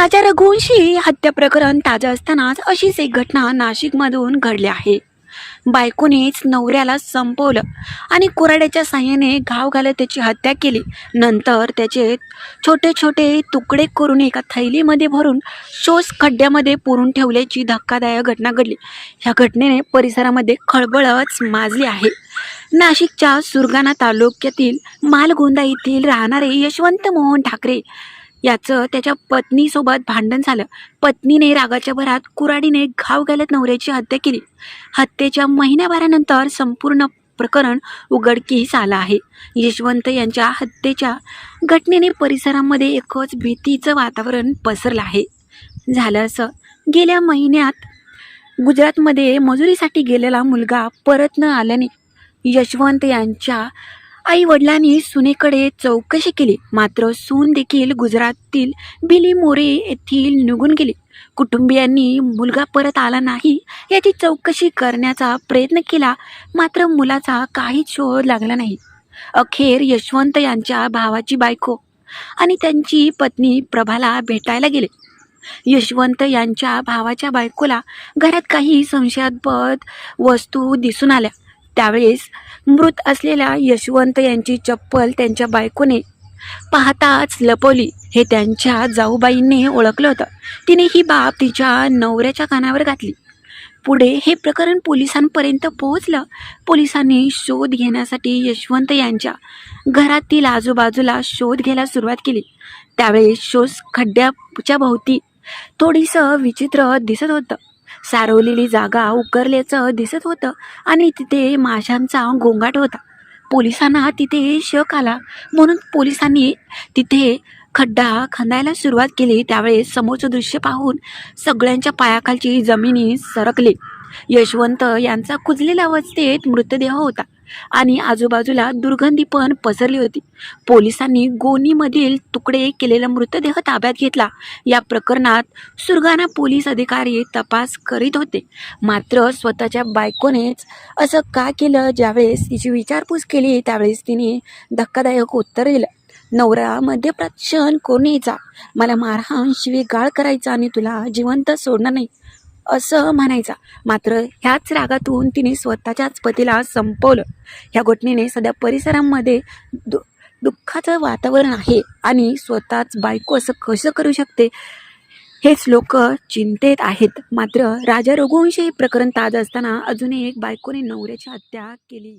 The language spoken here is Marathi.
राजा रघुवंशी हत्या प्रकरण ताजं असतानाच अशीच एक घटना नाशिकमधून घडली आहे. बायकोनेच नवऱ्याला संपवलं आणि कुऱ्हाड्याच्या साह्याने घाव घालत त्याची हत्या केली. नंतर त्याचे छोटे छोटे तुकडे करून एका थैलीमध्ये भरून शोष खड्ड्यामध्ये पुरून ठेवल्याची धक्कादायक घटना घडली. ह्या घटनेने परिसरामध्ये खळबळच माजली आहे. नाशिकच्या सुरगाणा तालुक्यातील मालगोंदा येथील राहणारे यशवंत मोहन ठाकरे याचं त्याच्या पत्नीसोबत भांडण झालं. पत्नीने रागाच्या भरात कुऱ्हाडीने घाव घालत नवऱ्याची हत्या केली. हत्येच्या महिन्याभरानंतर संपूर्ण प्रकरण उघडकीस आलं आहे. यशवंत यांच्या हत्येच्या घटनेने परिसरामध्ये एकच भीतीचं वातावरण पसरलं आहे. झालं असं. गेल्या महिन्यात गुजरातमध्ये मजुरीसाठी गेलेला मुलगा परत न आल्याने यशवंत यांच्या आई वडिलांनी सुनेकडे चौकशी केली. मात्र सून देखील गुजरातील बिलीमोरे येथील निघून गेली. कुटुंबियांनी मुलगा परत आला नाही याची चौकशी करण्याचा प्रयत्न केला. मात्र मुलाचा काहीच शोध लागला नाही. अखेर यशवंत यांच्या भावाची बायको आणि त्यांची पत्नी प्रभाला भेटायला गेले. यशवंत यांच्या भावाच्या बायकोला घरात काही संशयास्पद वस्तू दिसून आल्या. त्यावेळेस मृत असलेल्या यशवंत यांची चप्पल त्यांच्या बायकोने पाहताच लपवली. हे त्यांच्या जाऊबाईंनी ओळखलं होतं. तिने ही बाब तिच्या नवऱ्याच्या कानावर घातली. पुढे हे प्रकरण पोलिसांपर्यंत पोहोचलं. पोलिसांनी शोध घेण्यासाठी यशवंत यांच्या घरातील आजूबाजूला शोध घ्यायला सुरुवात केली. त्यावेळेस शोध खड्ड्याच्या भोवती थोडीसं विचित्र दिसत होतं. सारवलेली जागा उकरल्याचं दिसत होतं आणि तिथे माशांचा गोंगाट होता. पोलिसांना तिथे शक आला. म्हणून पोलिसांनी तिथे खड्डा खंदायला सुरुवात केली. त्यावेळेस समोरचं दृश्य पाहून सगळ्यांच्या पायाखालची जमिनी सरकली. यशवंत यांचा कुजलेल्या अवस्थेत मृतदेह होता आणि आजूबाजूला दुर्गंधी पण पसरली होती. पोलिसांनी गोनीमधील तुकडे केलेला मृतदेह ताब्यात घेतला. या प्रकरणात सुरगाणा पोलीस अधिकारी तपास करीत होते. मात्र स्वतःच्या बायकोनेच असं का केलं? ज्यावेळेस तिची विचारपूस केली त्यावेळेस तिने धक्कादायक उत्तर दिलं. नवरा मध्यप्रात क्षण यायचा मला मारहाण शिवी गाळ करायचा आणि तुला जिवंत सोडणार नाही. असं म्हणायचा. मात्र ह्याच रागातून तिने स्वतःच्याच पतीला संपवलं. ह्या घटनेने सध्या परिसरामध्ये दु दुःखाचं वातावरण आहे आणि स्वतःच बायको असं कसं करू शकते? हेच लोक चिंतेत आहेत. मात्र राजा रघुवंशी हे प्रकरण ताज असताना अजूनही एक बायकोने नवऱ्याची हत्या केली.